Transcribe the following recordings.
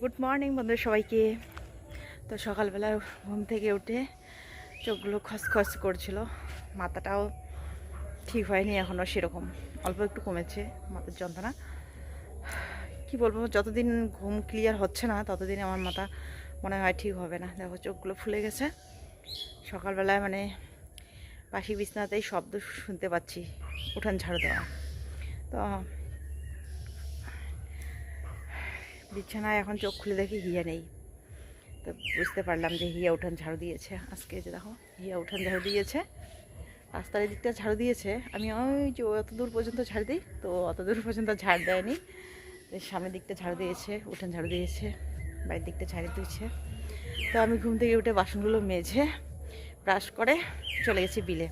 Good morning বন্ধু সবাইকে। তো সকালবেলা ঘুম থেকে উঠে চোখগুলো খসখস করছিল। মাথাটাও ঠিক হয়নি, এখনও সেরকম। অল্প একটু কমেছে, মাথার যন্ত্রণা। কি বলব, যতদিন ঘুম ক্লিয়ার হচ্ছে না, ততদিন আমার মাথা মনে হয় ঠিক হবে না। দেখো, চোখগুলো ফুলে গেছে। সকালবেলায় মানে পাশি বিছনাতেই শব্দ শুনতে পাচ্ছি, উঠান ঝাড়ু দেওয়া। তো বিছানায় এখন চোখ খুলে দেখি হিয়া নেই। তো বুঝতে পারলাম যে হিয়া উঠান ঝাড়ু দিয়েছে। আজকে যে দেখো, হিয়া উঠান ঝাড়ু দিয়েছে। রাস্তার দিকটা ঝাড়ু দিয়েছে। আমি ওই যে অত দূর পর্যন্ত ঝাড় দিই, তো অত দূর পর্যন্ত ঝাড় দেয়নি। সামনের দিকটা ঝাড়ু দিয়েছে, উঠান ঝাড়ু দিয়েছে, বাড়ির দিকটা ঝাড়ু দিয়েছে। তো আমি ঘুম থেকে উঠে বাসনগুলো মেজে, ব্রাশ করে চলে গেছি বিলে।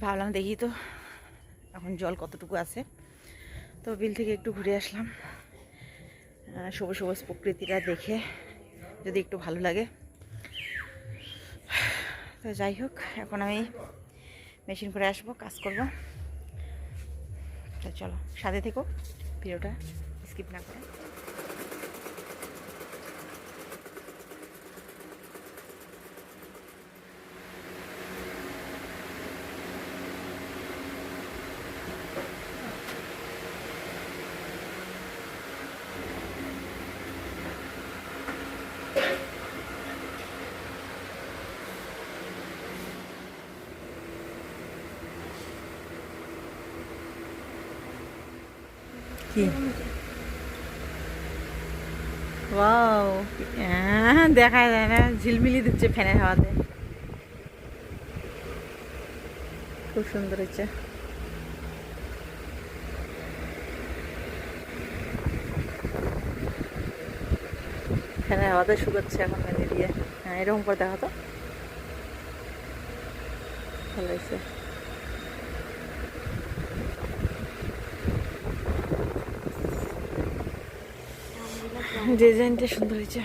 ভাবলাম দেখি তো এখন জল কতটুকু আছে। তো বিল থেকে একটু ঘুরে আসলাম। সবুজ সবুজ প্রকৃতিটা দেখে যদি একটু ভালো লাগে। তো যাই হোক, এখন আমি মেশিন করে আসব, কাজ করব। তো চলো, সাথে থেকো, ভিডিওটা স্কিপ না করে। কি? ওয়াও হ্যাঁ দেখা যায় না, ঝিলমিলি দিচ্ছে ফ্যানের হাওয়াতে। খুব সুন্দর হচ্ছে ফ্যানের হাওয়াতে শুকাচ্ছে এখন মেলে দিয়ে হ্যাঁ এরকম করে দেখা তো ভালো হয়েছে। ডিজাইনটা সুন্দর হয়েছে।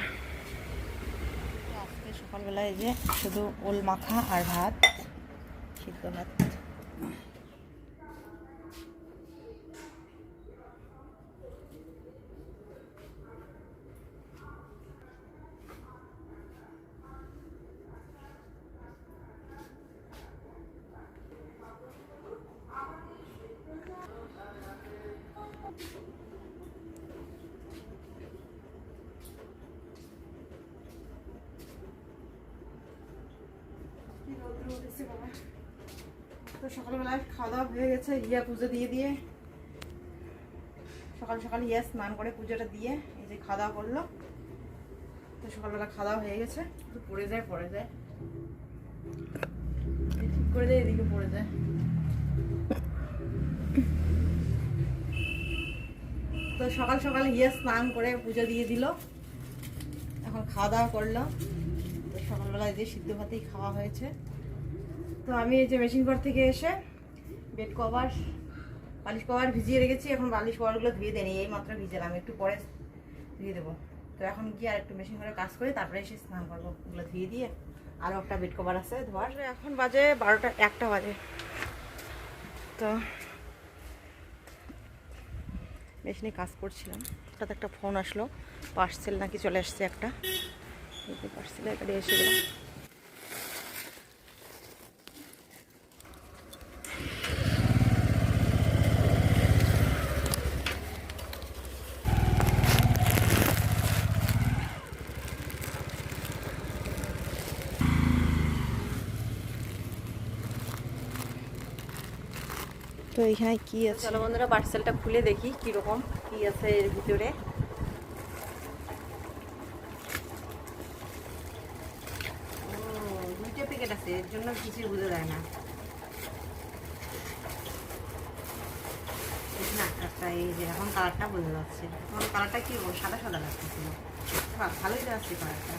আজকে সকালবেলায় যে শুধু ওল মাখা আর ভাত সিদ্ধ ভাত। তো সকালবেলায় খাওয়া দাওয়া হয়ে গেছে ইয়া পুজো দিয়ে দিয়ে। সকাল সকাল ইয়া স্নান করে পুজোটা দিয়ে এই যে খাওয়া দাওয়া করল। তো সকালবেলা খাওয়া দাওয়া হয়ে গেছে। পড়ে যায় পড়ে যায়। ঠিক করে দেয় এদিকে পড়ে যায়। তো সকাল সকাল ইয়ে স্নান করে পুজো দিয়ে দিল। এখন খাওয়া দাওয়া করল। তো সকালবেলায় যে সিদ্ধ ভাতেই খাওয়া হয়েছে। তো আমি এই যে মেশিন ঘর থেকে এসে বেড কভার বালিশ কভার ভিজিয়ে রেখেছি। এখন বালিশ কভারগুলো ধুয়ে দেয়নি এই মাত্র ভিজালাম। একটু পরে ধুয়ে দেবো। তো এখন গিয়ে আর একটু মেশিন ঘরে কাজ করে তারপরে এসে স্নান করব। ওগুলো ধুয়ে দিয়ে আরও একটা বেড কভার আছে ধোয়ার এখন বাজে বারোটা, একটা বাজে। তো মেশিনে কাজ করছিলাম। হঠাৎ একটা ফোন আসলো পার্সেল নাকি চলে আসছে একটা। পার্সেল একটা এসে গেলাম এখানে কি আছে? চলো বন্ধুরা পার্সেলটা খুলে দেখি কীরকম কি আছে এর ভিতরে। আছে, এর জন্য না। এই যে এখন কালারটা বোঝা যাচ্ছে। এখন কালারটা সাদা সাদা ভালোই যাচ্ছে কালারটা।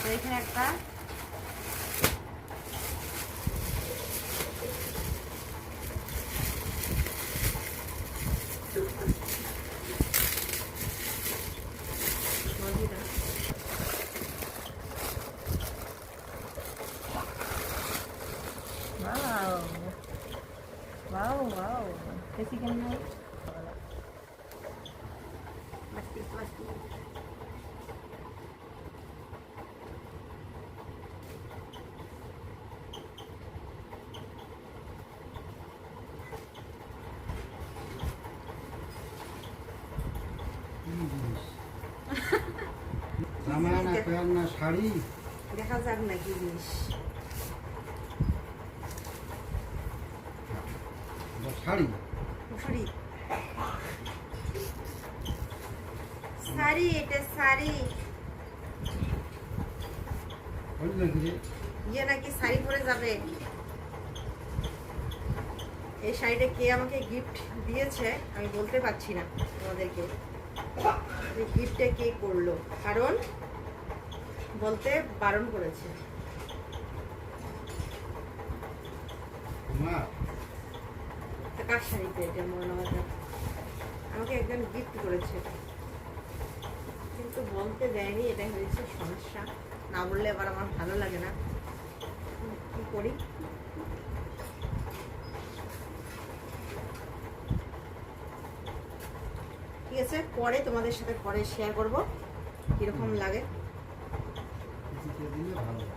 তো এখানে একটা প্যান্ট না শাড়ি? দেখা যাক না কি জিনিস। শাড়ি? শাড়ি। শাড়ি এটা শাড়ি। ইয়ে নাকি শাড়ি পরে যাবে। এই শাড়িটা কে আমাকে গিফট দিয়েছে আমি বলতে পারছি না তোমাদেরকে। গিফটটা কে করল? কারণ বলতে বারণ করেছে। কার শাড়িতে এটা মনে হয় আমাকে একজন গিফট করেছে। কিন্তু বলতে দেয়নি এটাই হয়েছে সমস্যা। না বললে আবার আমার ভালো লাগে না। কি করি? ঠিক আছে পরে তোমাদের সাথে পরে শেয়ার করব কীরকম লাগে কিছুতে দিলে ভালো লাগে।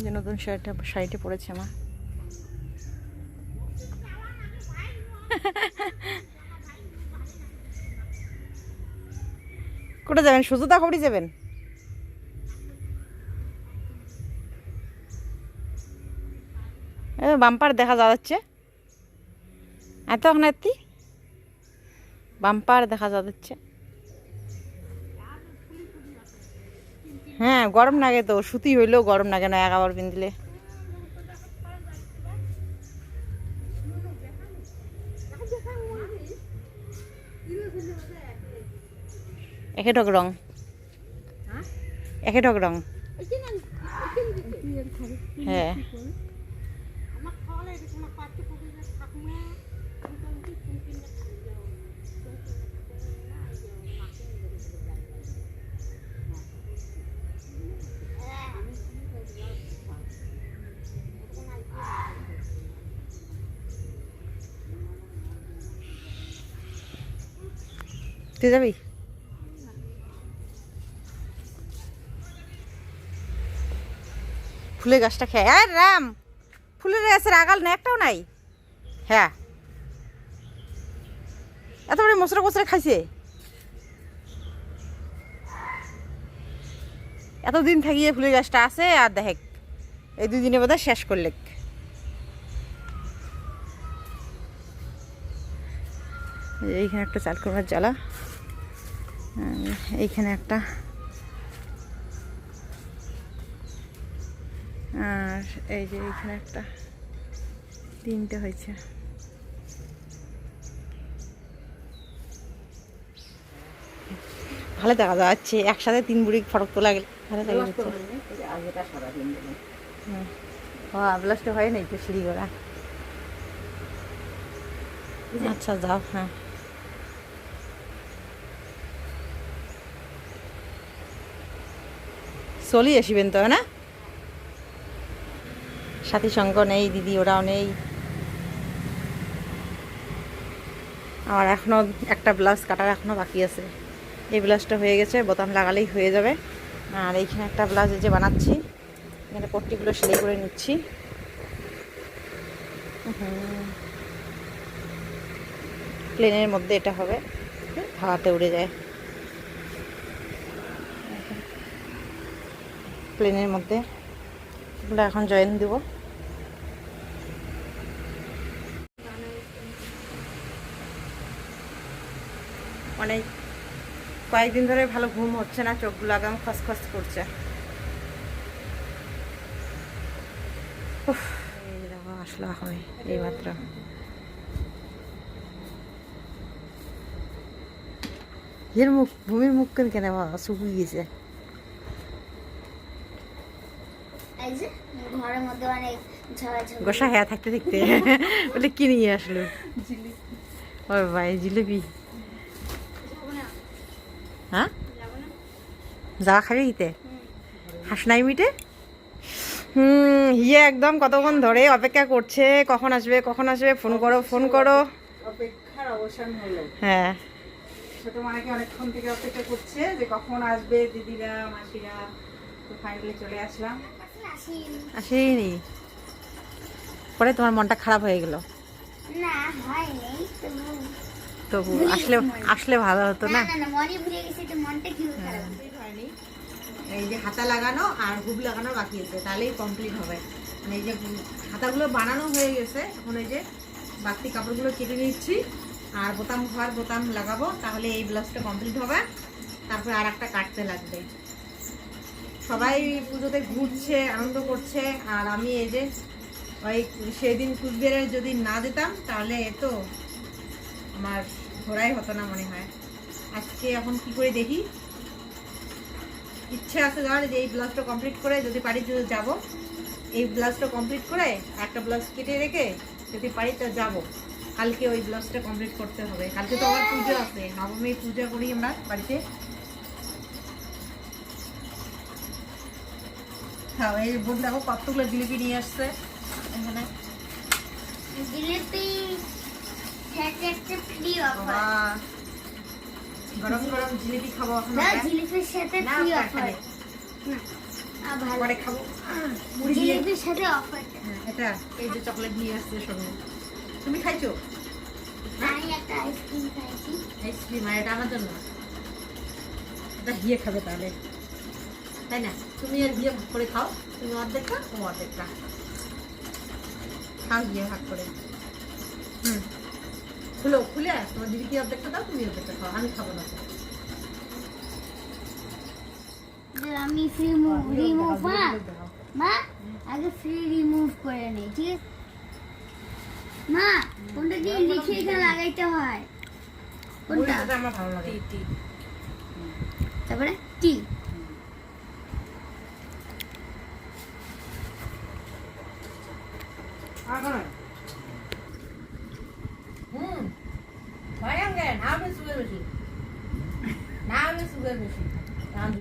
যে নতুন শাড়িটা শাড়িটা পরেছে আমার কোথায় যাবেন? সুজুতা কবরি যাবেন? বাম্পার দেখা যাচ্ছে। এত এখন বাম্পার দেখা যাচ্ছে। হ্যাঁ গরম লাগে তো সুতি হইলেও গরম লাগে না এক আবার পিন্দিলে একে ঠক রং। একে ঠক রং। হ্যাঁ আমার খাওয়ালে এটা কোনো পাচ্ছে পড়ে না ঠাকুমা আমি তো উঠি শুনছি না খাই যাও তুই যাবি? ফুলের গাছটা খেয়ে আর রাম, ফুলের গাছের আগাল না একটাও নাই। হ্যাঁ। এত বড় মশলা কচরা খাইছে। এতদিন থাকিয়ে ফুলের গাছটা আছে, আর দেখ, এই দুই দিনে বোধহয় শেষ করলে। এইখানে একটা চাল জ্বালা। এইখানে একটা। আর এই যে এইখানে একটা। তিনটে হয়েছে। ভালো দেখা যাচ্ছে, একসাথে তিন বুড়ি ফটক তোলা গেলে। ভালো দেখা যাচ্ছে। হয় নাই তো সিঁড়ি করা আচ্ছা যাও হ্যাঁ। চলি আসিবেন তো না সাথী সঙ্গ নেই, দিদি ওরাও নেই। আমার এখনও একটা ব্লাউজ কাটার এখনও বাকি আছে। এই ব্লাউজটা হয়ে গেছে, বোতাম লাগালেই হয়ে যাবে। আর এইখানে একটা ব্লাউজ যে বানাচ্ছি, এখানে পট্টিগুলো সেলাই করে নিচ্ছি। প্লেনের মধ্যে এটা হবে, হাওয়াতে উড়ে যায়। প্লেনের মধ্যে। এগুলো এখন জয়েন দেবো। অনেক কয়েকদিন ধরে ভালো ঘুম হচ্ছে না, চোখগুলো একদম খসখস করছে। আসলো এখন এইমাত্র এর মুখ, ভূমির মুখ কেন কেন শুকিয়ে গেছে? এই যে ঘরের মধ্যে অনেক ঝগড়াঝগড়ি গোসা হ্যাঁ থাকতে থাকতে। বলে কি নিয়ে আসলো? ও ভাই জিলিপি। হ্যাঁ? যাওয়া খাবে দিতে হাস নাই মিটে? হুম ইয়ে একদম কতক্ষণ ধরে অপেক্ষা করছে। কখন আসবে কখন আসবে? ফোন করো ফোন করো। অপেক্ষার অবসান হলো। হ্যাঁ। ছোট মাকে অনেকক্ষণ থেকে অপেক্ষা করছে যে কখন আসবে দিদিরা মাসিরা। তো ফাইনালি চলে আসলাম। আসেনি। পরে তোমার মনটা খারাপ হয়ে গেল। তবু। তবু আসলে আসলে ভালো হতো না? না না না মনে ভুলে গেছি তো মনটা কি খারাপ হয়নি। এই যে হাতা লাগানো আর হুব লাগানো বাকি আছে তাহলেই কমপ্লিট হবে। মানে এই যে হাতাগুলো বানানো হয়ে গেছে এখন এই যে বাকি কাপড়গুলো কেটে নিচ্ছি আর বোতাম ঘর বোতাম লাগাবো তাহলে এই ব্লাউজটা কমপ্লিট হবে। তারপর আর একটা কাটতে লাগবে। সবাই পুজোতে ঘুরছে, আনন্দ করছে, আর আমি এই যে ওই সেদিন কুচবিহারে যদি না যেতাম, তাহলে এ তো আমার ঘোরাই হতো না মনে হয়। আজকে এখন কি করে দেখি? ইচ্ছে আছে যাওয়ার যে এই ব্লাউজটা কমপ্লিট করে যদি পারি যদি যাব। এই ব্লাউজটা কমপ্লিট করে একটা ব্লাউজ কেটে রেখে যদি পারি তো যাব। কালকে ওই ব্লাউজটা কমপ্লিট করতে হবে। কালকে তো আবার পুজো আছে। নবমী পূজা করি আমরা বাড়িতে। হ্যাঁ এই বোন দেখো কতগুলো জিলিপি নিয়ে আসছে। এখানে। জিলিপি গরম গরম জিলিপি খাব না জিলিপির সাথে ফ্রি অফার এখানে। আ ভালো। পরে খাব। আহ, মুড়ি দিয়ে। জিলিপির সাথে অফার হ্যাঁ, এটা এই যে চকলেট নিয়ে আসছে তুমি খাইছো? আমি একটা আইসক্রিম খাইছি। আইসক্রিম আর এটা আমার জন্য। এটা হিয়ে খাবে তাহলে। তাই না? তুমি আর হিয়ে ভাগ করে খাও। তুমি অর্ধেকটা ও অর্ধেকটা। খাও হিয়ে ভাগ করে। হুম। খুলো খুলে তোমার দিদি কি অর্ধেকটা দাও তুমি অর্ধেকটা খাও। আমি খাব না। আমি ফ্রি রিমুভ মা মা আগে ফ্রি রিমুভ করে নেই ঠিক আছে? মা কোনটা দিয়ে লিখে এখানে লাগাইতে হয়? কোনটা? আমার ভালো লাগে। তারপরে টি। হুম ভয়ঙ্কর 分か。